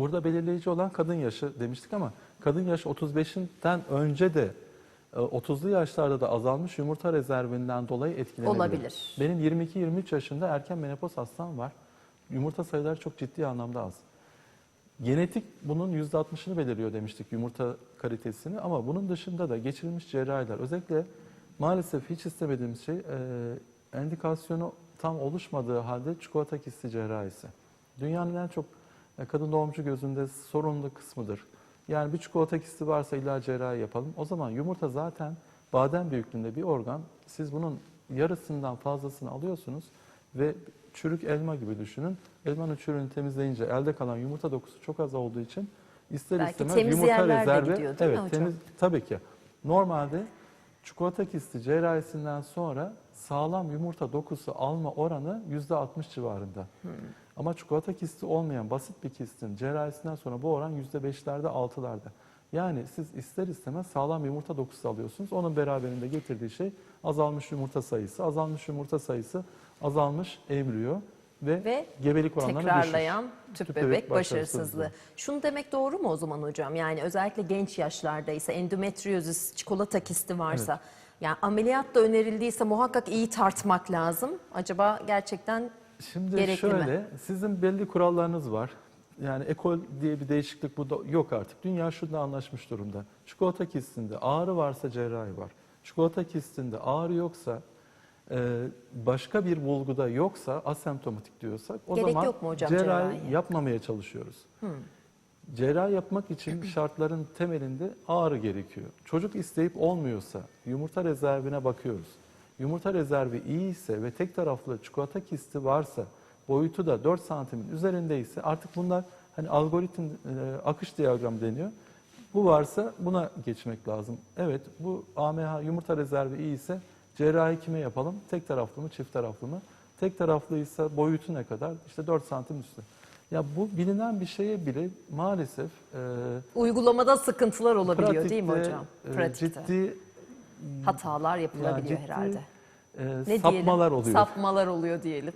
Burada belirleyici olan kadın yaşı demiştik ama kadın yaşı 35'inden önce de e, 30'lu yaşlarda da azalmış yumurta rezervinden dolayı etkilenebilir. Olabilir. Benim 22-23 yaşında erken menopoz hastam var. Yumurta sayıları çok ciddi anlamda az. Genetik bunun %60'ını belirliyor demiştik yumurta kalitesini ama bunun dışında da geçirilmiş cerrahiler özellikle maalesef hiç istemediğimiz şey e, endikasyonu tam oluşmadığı halde çikolata kisti cerrahisi. Dünyanın en çok e, kadın doğumcu gözünde sorunlu kısmıdır. Yani bir çikolata kisti varsa illa cerrahi yapalım. O zaman yumurta zaten badem büyüklüğünde bir organ. Siz bunun yarısından fazlasını alıyorsunuz ve çürük elma gibi düşünün. Elmanın çürüğünü temizleyince elde kalan yumurta dokusu çok az olduğu için ister Belki istemez yumurta rezervi gidiyor, evet temiz tabii ki. Normalde çikolata kisti cerrahisinden sonra sağlam yumurta dokusu alma oranı %60 civarında. Hmm. Ama çikolata kisti olmayan basit bir kistin cerrahisinden sonra bu oran %5'lerde 6'larda. Yani siz ister istemez sağlam yumurta dokusu alıyorsunuz. Onun beraberinde getirdiği şey azalmış yumurta sayısı. Azalmış yumurta sayısı azalmış embriyo ve, Ve gebelik oranları Tekrarlayan düşüş. tüp, Tüp bebek, bebek başarısızlığı. başarısızlığı. Şunu demek doğru mu o zaman hocam? Yani özellikle genç yaşlarda ise endometriozis, çikolata kisti varsa yani ameliyat da önerildiyse muhakkak iyi tartmak lazım. Acaba gerçekten Şimdi Gerekli mi? şöyle, sizin belli kurallarınız var. Yani ekol diye bir değişiklik burada yok artık. Dünya şunda anlaşmış durumda. Çikolata kistinde ağrı varsa cerrahi var. Çikolata kistinde ağrı yoksa, e, başka bir bulguda yoksa, asemptomatik diyorsak o Gerek zaman yok mu hocam cerrahi cerrahiye? yapmamaya çalışıyoruz. Cerrahi yapmak için şartların temelinde ağrı gerekiyor. Çocuk isteyip olmuyorsa yumurta rezervine bakıyoruz. Yumurta rezervi iyi ise ve tek taraflı çikolata kisti varsa boyutu da 4 santimin üzerindeyse artık bunlar hani algoritm e, akış diyagramı deniyor. Bu varsa buna geçmek lazım. Evet bu AMH yumurta rezervi iyi ise cerrahi kime yapalım? Tek taraflı mı çift taraflı mı? Tek taraflıysa boyutu ne kadar? İşte 4 santim üstü. Ya bu bilinen bir şeye bile maalesef e, uygulamada sıkıntılar olabiliyor değil mi pratikte, hocam? e, Pratikte. ciddi Hatalar yapılabiliyor ciddi herhalde. e, Ne sapmalar diyelim? oluyor. Sapmalar oluyor diyelim.